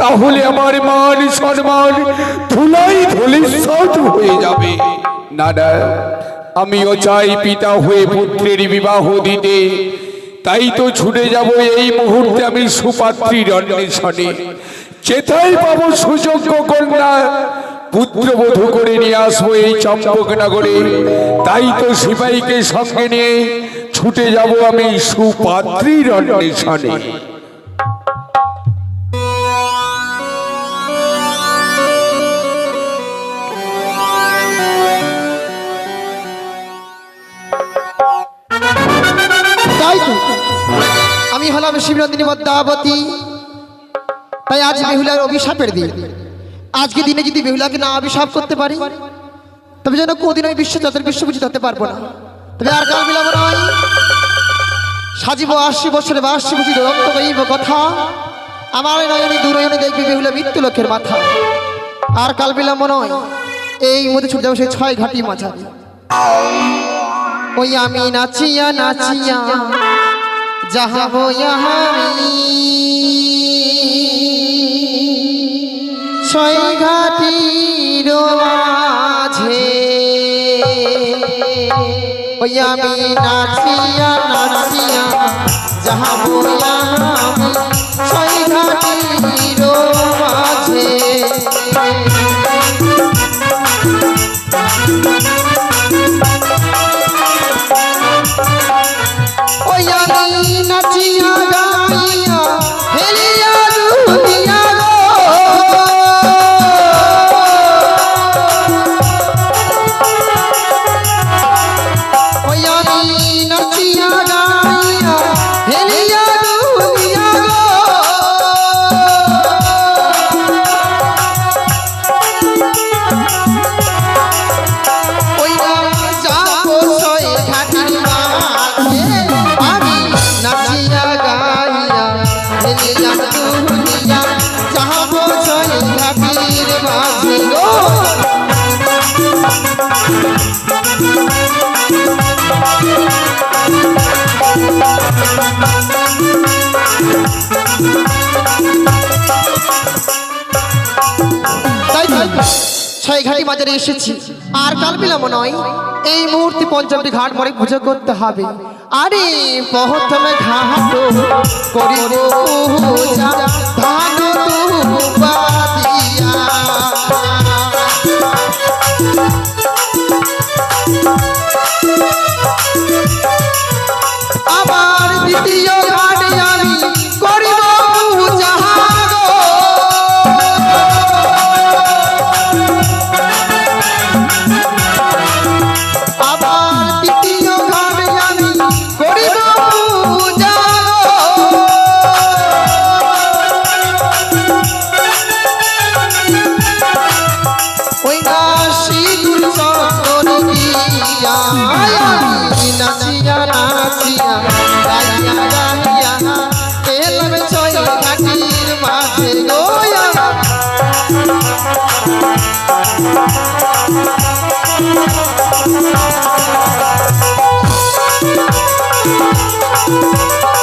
তাহলে আমার মান সম্মান ধুলাই ধুলিস্বত হয়ে যাবে। না না, আমিও চাই পিতা হয়ে পুত্রের বিবাহ দিতে। তাই তো ছুটে যাব এই মুহূর্তে আমি সুপাত্রীর অন্বেষণে। চেতাই পাবো সুযোগ্য কন্যা, পুত্রবধূ করে নিয়ে আসব এই চম্পকনগরে। তাই তো সিপাহীকে সঙ্গে নিয়ে ছুটে যাব আমি সুপাত্রীর অন্বেষণে। আমি হলাম শিবনন্দিনী পদ্মাবতী তাই আজ বেহুলার অভিশাপের দিন। আজকে দিনে যদি বেহুলাকে না অভিশাপ করতে পারি, তবে যেন কোদিন আমি বিশ্ব চতুর বিশ্ব বুঝে ধরতে পারব না। তবে আর কাল মিলাবো নয়। সাজিব আশি বছরে বা আশি বছর রক্ত বইব কথা। আমার নয়নে দুরয়নে দেখবে বেহুলা মৃত্যু লোকের মাথা। আর কাল বিলম্ব নয়। এই মধ্যে ছুটে যাব সেই ছয় ঘাটি মাঝারি। ওই আমি নাচিয়া নাচিয়া, যাহা আমি। ছয় ঘাটির মাঝে ওই আমি নাচিয়া নাচিয়া, যাহা আমি তাই ছয় ঘাটি বাজারে এসেছি। আর কাল বিলম্ব নয়। এই মুহূর্তে পঞ্চমটি ঘাট মরে পুজো করতে হবে। আরে, প্রথমে ঘাট দ্বিতীয় ঘাটে আবার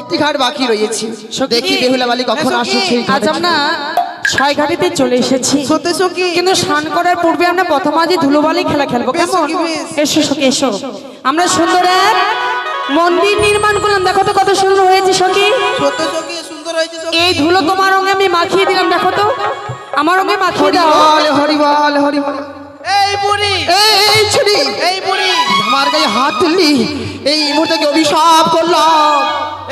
একটি ঘাট বাকি রয়েছে। দেখি বেহুলা বালি কখন আসে সেই আজ আমরা ছয় ঘাটিতে চলে এসেছি। সত্যি সখী কিন্তু স্নান করার পূর্বে আমরা প্রথম আজই ধুলোবালি খেলা খেলব। কেমন? এসো সখী এসো। আমরা সুন্দর এক মন্দির নির্মাণ করলাম। দেখো তো কত সুন্দর হয়েছে সখী। সত্যি সখী সুন্দর হয়েছে এই ধুলো তোমার রঙে আমি মাখিয়ে দিলাম। দেখো তো আমার রঙে মাখিয়ে দাও। বল হরি বল হরি বল এই বুড়ি। এই ছুরি এই বুড়ি। আমার গায়ে হাত তুললি। এই মুহূর্তে অভিশাপ করলাম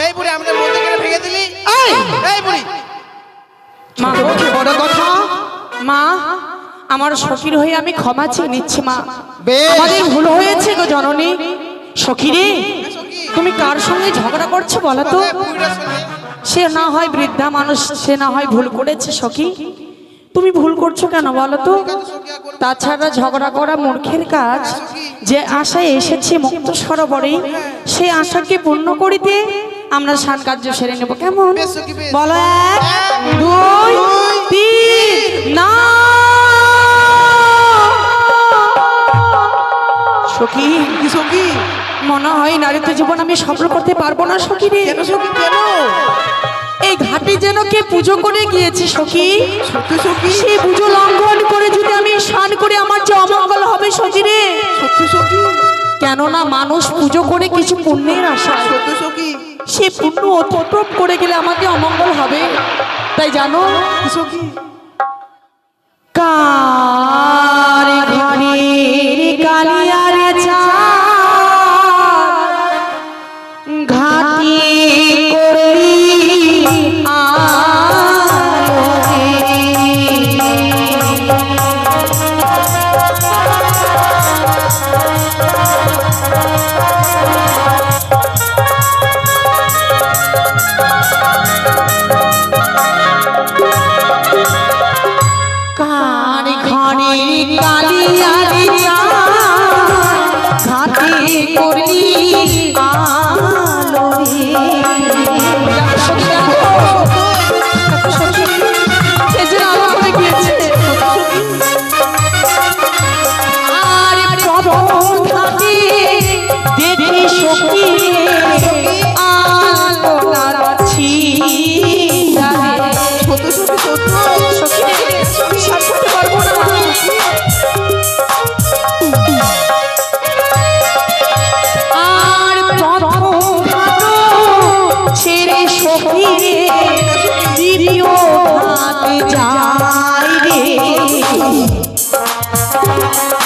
এই বুড়ি আমাদের মধ্যে কেন ভেঙে দিলি? এই। এই বুড়ি। মা। বড় কথা? মা আমার সখীর হয়ে আমি ক্ষমা চেয়ে নিচ্ছি মা। আমাদের ভুল হয়েছে গো জননী। সখী রে তুমি কার সঙ্গে ঝগড়া করছ বলো তো? সে না হয় বৃদ্ধা মানুষ সে না হয় ভুল করেছে সখী। তুমি ভুল করছ কেন বলো তো? তাছাড়া ঝগড়া করা মূর্খের কাজ। যে আশায় এসেছে মুক্ত সরোবরে সেই আশাকে পূর্ণ করিতে আমরা স্নান কার্য সেরে নেব। কেমন? বলো এক, দুই, তিন, না। সখী কি সখী মনে হয় নারীত্ব জীবন আমি সফল করতে পারব না সখী রে কেন সখী, কেন? এই ঘাটে যেন কে পুজো করে গিয়েছে সখী। সত্যি সখী। পুজো লঙ্ঘন করে যদি আমি স্নান করে আমার যে অমঙ্গল হবে সখী রে। সত্যি সখী। কেননা মানুষ পুজো করে কিছু পুণ্যের আশা সত্যি সখী। সে পুণ্য অতিক্রম করে গেলে আমাকে অমঙ্গল হবে। তাই জানো? কি সখী। কার কালিয়ারে আর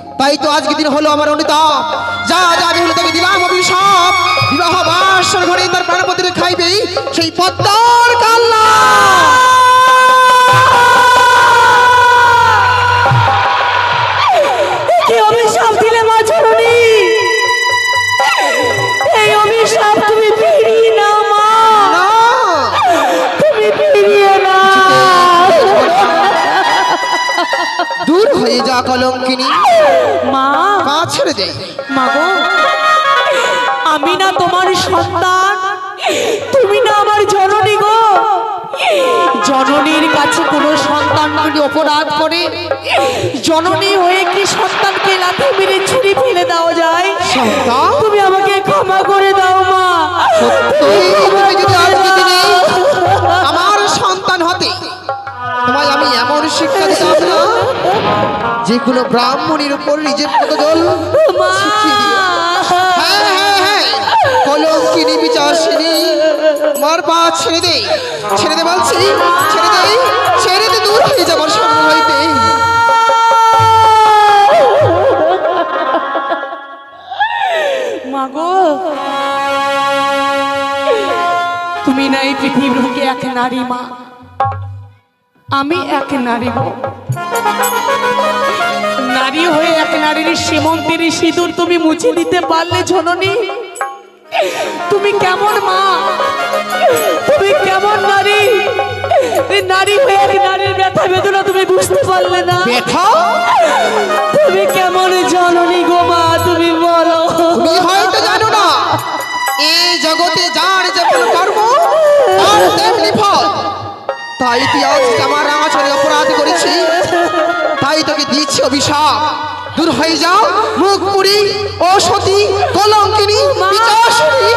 তাই তো আজকে দিন হলো আমার অনুতাপ যা যা হলো তাকে দিলাম, অভিশাপ। বিবাহ বাসর ঘরে তার প্রাণপতিরে খাইবে সেই পদ্মার সন্তান। তুমি না আমার জননী গো। জননীর কাছে কোনো সন্তান যদি অপরাধ করে। জননী হয়ে কি সন্তানকে লাথি মেরে ছুরি ফেলে দেওয়া যায়? সন্তান? তুমি আমাকে ক্ষমা করে দাও মা। আমার সন্তান হতে তোমায় আমি এমন শিক্ষা দিতাম না? যে কোনো ব্রাহ্মণের উপর নিজের কত জল অলৌকিনী বিচারসিনী মার পা ছেড়ে দেই ছেড়ে দে বলছি, ছেড়ে দেই ছেড়ে দে, দূর হয়ে যাবার সামনে হইতে। মাগো তুমি নাই এই পৃথিবীর বুকে এক নারী মা। আমি এক নারী নারী হয়ে এক নারীর সীমন্তের সিঁদুর তুমি মুছে দিতে পারলে জননী তুমি কেমন মা? তুমি কেমন নারী? এই নারী হয়ে এক নারীর ব্যথা বেদনা তুমি বুঝতে পারলে না? ব্যথা? তুমি কেমন জননী গো মা তুমি বলো। তুমি হয়তো জানো না এই জগতে যার যেমন কর্ম তার তেমনি ফল। তাই তুই আজ আমার আচরে অপরাধ করেছি? তাই তোকে দিচ্ছি অভিশাপ। দূর হয়ে যাও। মুখ পুরি ও সতী কলঙ্কিনী পিতাশুনি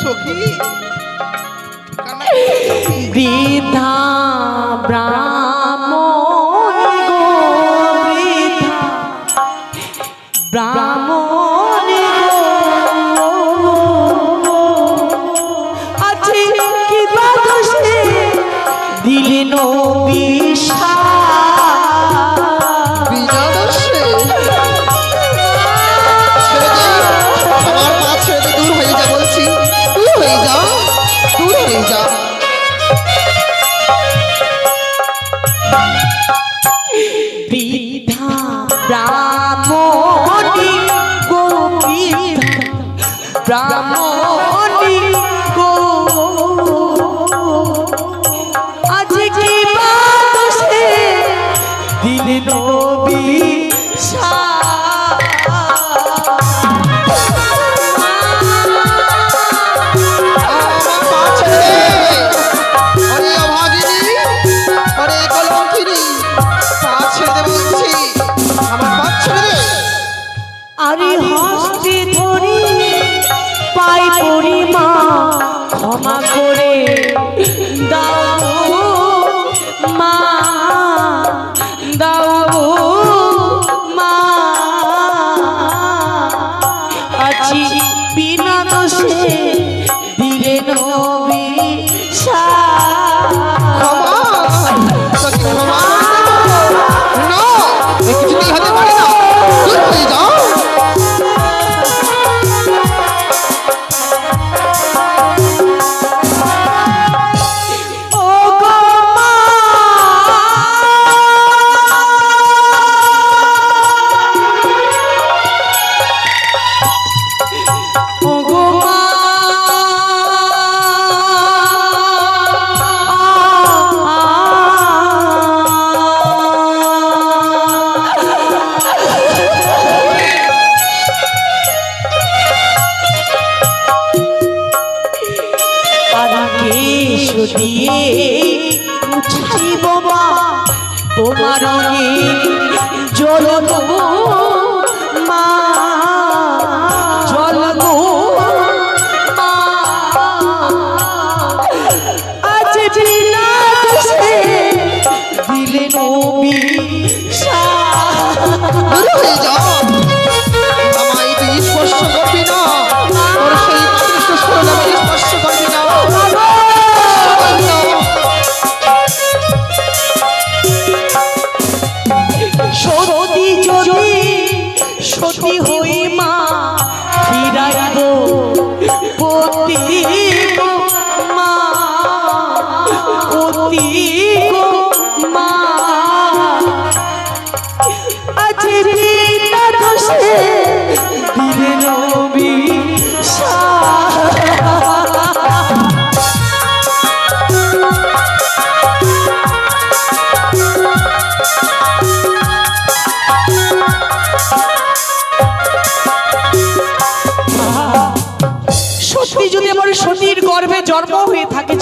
সখী বৃদ্ধা ব্রাহ্মণ Oh.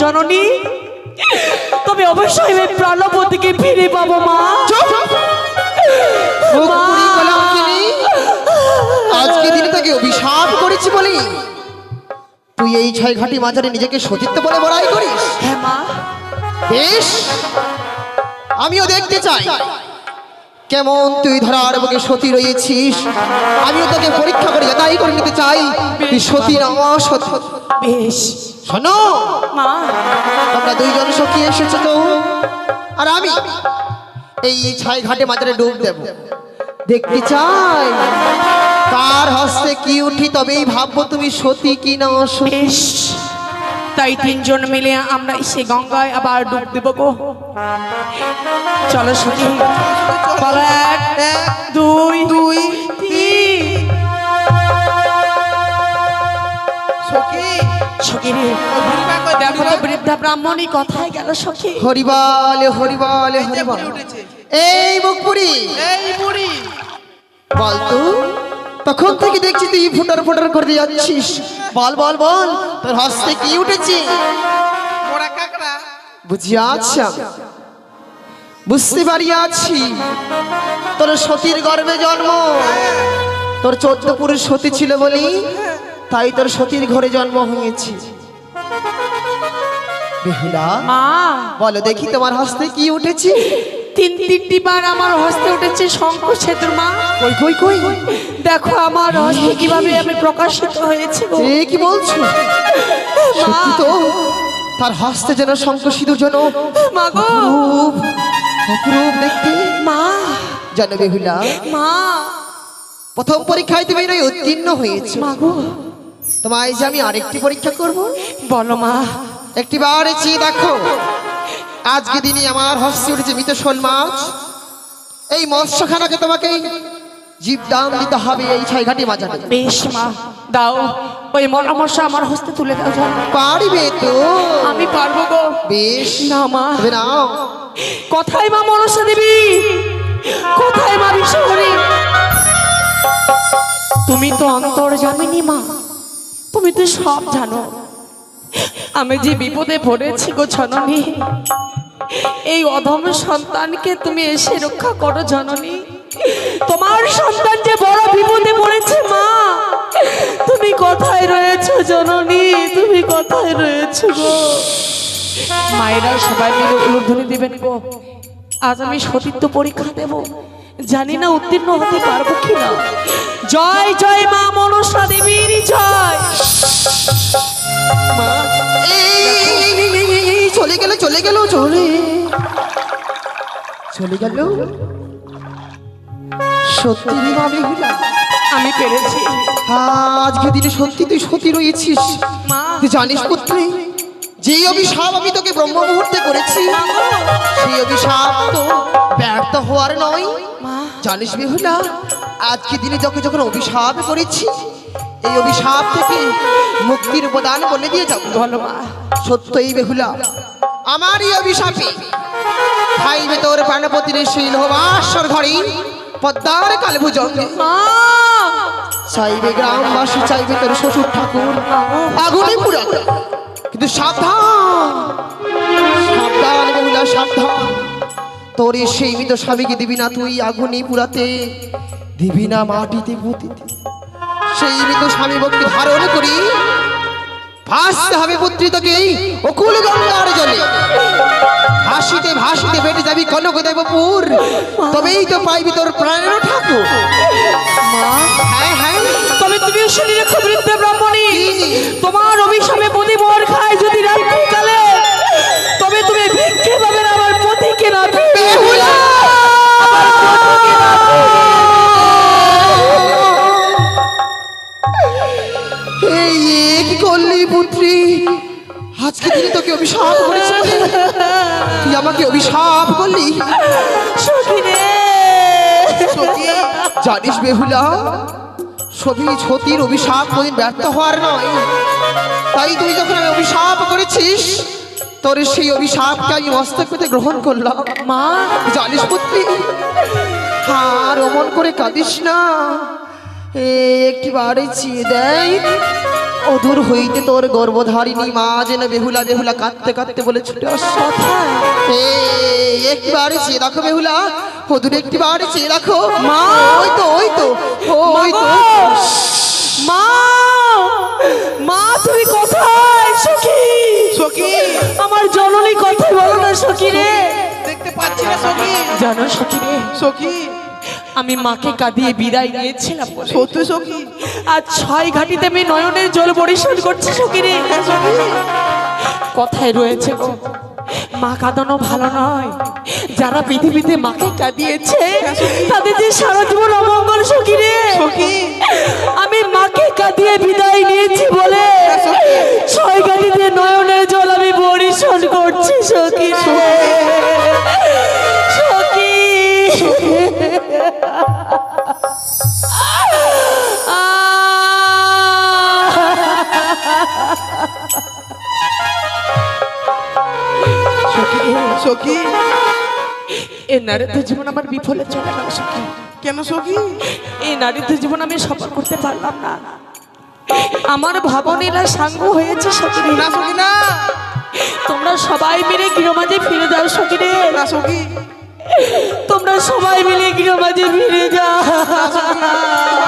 জননী? তবে অবশ্যই আমি প্রাণপতিকে ফিরে পাবো মা। আজকে দিনে তাকে অভিশাপ করেছি বলি। তুই এই ছয় ঘাটি মাঝারে নিজেকে সতীত্ব বলে বড়াই করিস। হ্যাঁ মা। বেশ। আমিও দেখতে চাই। কেমন তুই ধরার বুকে সতী রয়েছিস? আমিও তোকে পরীক্ষা করে যাচাই করে নিতে চাই। তুই সতী না অসতী বেশ। শোনো মা। তোমরা দুইজন সখী এসেছ তো। আর আমি এই ছাই ঘাটে মাঝারে ডুব দেব। দেখতে চাই। কার হস্তে কি উঠি তবেই ভাববো তুমি সতী কি না অসতী তাই তিনজন মিলে আমরা সে গঙ্গায় আবার ডুব দেব গো। চলো সখী। বলো এক এক দুই দুই তিন। সখী দেখো তো বৃদ্ধা ব্রাহ্মণী কথায় গেল সখী। হরিবল হরিবল এই যে হরিবল। বুড়ি উঠেছে। এই মুখপুরি এই বুড়ি বলতো তখন থেকে দেখছি তুই ফুটার ফুটার করে যাচ্ছিস। বল বল বল তোর হস্তে কি উঠেছে? বুঝি আচ্ছা। বুঝতে পারি আছি। তোর সতীর গর্ভে জন্ম। তোর চোদ্দ পুরুষ সতী ছিল বলি। তাই তোর সতীর ঘরে জন্ম হয়েছি। বেহুলা মা। বলো দেখি তোমার হস্তে কি উঠেছে? তিন তিনটি বার আমার হস্তে উঠেছে শঙ্খ সেতুর মা। কই কই কই? দেখো আমার হস্তে কীভাবে আমি প্রকাশিত হয়েছে এ কি বলছো? সত্যি তো? তার হস্তে যেন শঙ্খ সিঁদুর যেন মা গো। অপরূপ অপরূপ দেখতে। মা। জানো বেহুলা মা। প্রথম পরীক্ষায় তুমি উত্তীর্ণ হয়েছে। মা গো। তোমায় যে আমি আরেকটি পরীক্ষা করব। বলো মা। একটি বার চেয়ে দেখো আজকে দিনে আমার হস্তে উঠেছে মৃত শোল মাছ এই মৎস্যখানাকে তোমাকে জীব দাম দিতে হবে এই ছাইঘাটি মাঝারে। বেশ মা দাও। ওই মরামশা আমার হস্তে তুলে দাও। পারিবে তো? আমি পারব গো। বেশ। না মা। তবে নাও। কোথায় মা মনসা দেবী? কোথায় মা বিশ্বহরী? তুমি তো অন্তর জামিনি মা। তুমি তো সব জানো। আমি যে বিপদে পড়েছি গো জননী, এই অধম সন্তানকে তুমি এসে রক্ষা করো জননী। তোমার সন্তান যে বড় বিপদে পড়েছে, মা, তুমি কোথায় রয়েছো জননী? তুমি কোথায় রয়েছো গো? মায়েরা সবাই মিলে উলুধ্বনি দিবেন গো। আজ আমি সতীত্ব পরীক্ষা দেব। জানি না উত্তীর্ণ হতে পারব কিনা। জয় জয় মা মনসা দেবীর জয়। মা চলে গেল চলে গেল চলে। চলে গেল? সত্যি আমি পেরেছি। আজকে দিনে সত্যি তুই সত্যি রয়েছিস। মা তুই জানিস পুত্রী যেই অভিশাপ আমি তোকে ব্রহ্ম মুহূর্তে করেছি সেই অভিশাপ তো ব্যর্থ হওয়ার নয়। মা। জানিস বেহুলা আজকে দিনে তোকে যখন অভিশাপ করেছি এই অভিশাপ থেকে মুক্তির উপাদান বলে দিয়ে যাব। বলো মা। সত্যই বেহুলা আমার এই অভিশাপে খাইবে তোর প্রাণপতির সেই লোহবাসর ঘরে পদ্মার কালভুজঙ্গে মা। চাইবে গ্রামবাসী চাইবে তোর শ্বশুর ঠাকুর আগুনে পুরাবে কিন্তু সাবধান। সাবধান বেহুলা সাবধান। তোর সেই মৃত স্বামীকে দিবি না তুই আগুনে পুরাতে দিবি না মাটিতে পুঁতিতে সেই মৃত স্বামী ভক্তি ধারণ করি। ভাসতে হবে পুত্রী তোকে এই অকুল গঙ্গার জলে। ভাসিতে ভাসিতে বেটে যাবি কনক দেবপুর। তবেই তো পাইবি তোর প্রাণের ঠাকুর। মা হ্যাঁ হ্যাঁ। তবে তুমি শুনে রেখো বৃদ্ধ ব্রাহ্মণী। তোমার অভিশাপে প্রতি করলি পুত্রী আজকে দিনে তোকে অভিশাপ করেছে তুই আমাকে অভিশাপ করলি। জানিস বেহুলা ছবি ছতির অভিশাপ কোনদিন ব্যর্থ হওয়ার নয়। তাই তুই যখন আমি অভিশাপ করেছিস তোর সেই অভিশাপকে আমি মস্তক পেতে গ্রহণ করলাম। মা। জানিস পুত্রী আর অমন করে কাঁদিস না। একটি বারে চিয়ে দেয়। অধুর হইতে তোর গর্ভধারিণী মা যেন বেহুলা বেহুলা কাঁদতে কাঁদতে বলে ছুটে কোথায় চেয়ে রাখো বেহুলা অধুর একটি বারে চেয়ে রাখো মা! ওই তো ওই তো ওই তো। মা! মা তুমি কোথায়? সখী! সখী! আমার জননী কথা বলো না সখী রে। দেখতে পাচ্ছি না সখী। জানো সখী রে সখী। আমি মাকে কাঁদিয়ে বিদায় নিয়েছিলাম সত্য সখী। আর ছয় ঘাটিতে আমি নয়নের জল পরিশোধ করছি সখী রে। হ্যাঁ কথায় রয়েছে গো মা কাঁদানো ভালো নয়। যারা পৃথিবীতে মাকে কাঁদিয়েছে তাদের যে সারা জীবন অমঙ্গল সখী রে। সখী। আমি মাকে কাঁদিয়ে বিদায় নিয়েছি সখী? রে, সখী এ নারীদের জীবন আমার বিফলে চলে গেল সখী। কেন সখী? এই নারীদের জীবন আমি সফল করতে পারলাম না। আমার ভাবনীলা সাঙ্গ হয়েছে সকিরে না সখী না। তোমরা সবাই মিলে গৃহমাঝে ফিরে যাও সকিরে না সখী। তোমরা সবাই মিলে গৃহমাঝে ফিরে যাও।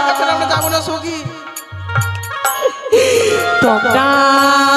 তোমার আমরা যাব না সখী। তোমরাই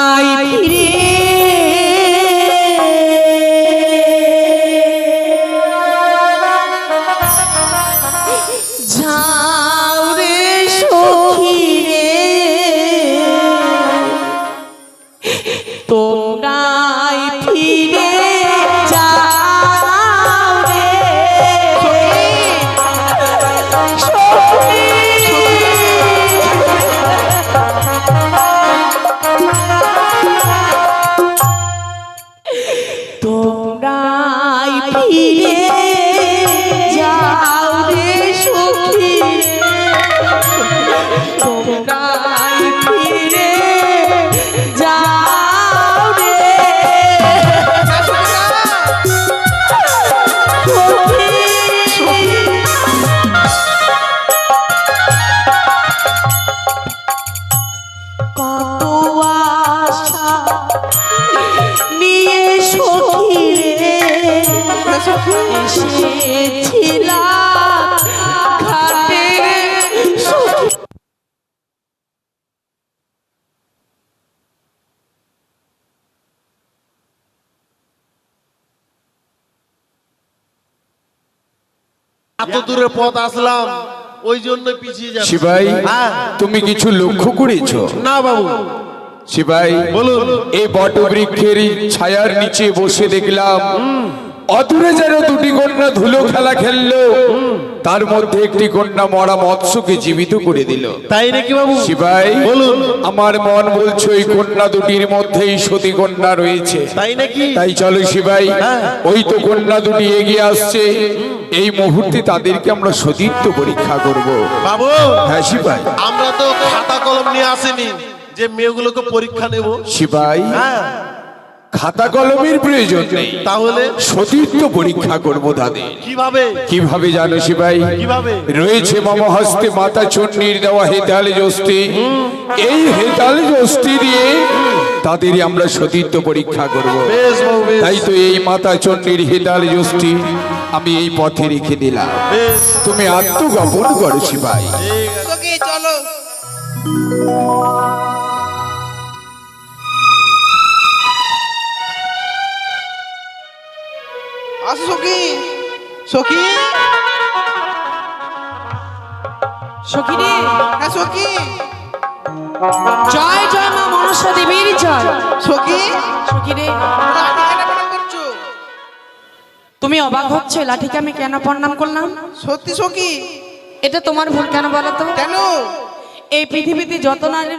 এত দূরে পথ আসলাম ওই জন্য পিছিয়ে যাচ্ছি। শিবাই হ্যাঁ। তুমি কিছু লক্ষ্য করেছ? না বাবু। শিবাই বলুন। এই বটবৃক্ষের ছায়ার নিচে বসে দেখলাম অদূরে যেন দুটি কন্যা ধুলো খেলা খেললো তার মধ্যে একটি কন্যা মরা মৎস্যকে জীবিত করে দিল। তাই নাকি বাবু? শিবাই বলুন। আমার মন বলছে ওই কন্যা দুটির মধ্যেই সতী কন্যা রয়েছে। তাই নাকি? তাই চলো শিবাই হ্যাঁ। ওই তো কন্যা দুটি এগিয়ে আসছে। এই মুহূর্তে তাদেরকে আমরা সতীত্ব পরীক্ষা করব। বাবু হ্যাঁ শিবাই। আমরা তো খাতা কলম নিয়ে আসিনি। যে মেয়েগুলোকে পরীক্ষা নেব। শিবাই হ্যাঁ। খাতা কলমের প্রয়োজন। নেই তাহলে? সতীর্থ পরীক্ষা করব তাদের। কীভাবে? কীভাবে জানো শিবাই? কীভাবে? রয়েছে মম হস্তে মাতা চন্ডীর দেওয়া হেতাল জস্তি এই হেতাল জস্তি দিয়ে তাদেরই আমরা সতীর্থ পরীক্ষা করব। তাই তো এই মাতা চন্ডীর হেতাল জস্তি আমি এই পথে রেখে দিলাম। তুমি আত্মগোপন করো শিবাই। সখী চলো। আসো সখী? সখী? সখী রে হ্যাঁ সখী? জয় জয় মা মনসা দেবীর জয়। সখী? সখী রে তুমি অবাক হচ্ছে লাঠিকে আমি কেন প্রণাম করলাম? সত্যি সখি? এটা তোমার ভুল কেন বলো তো? কেন? এই পৃথিবীতে যত নারী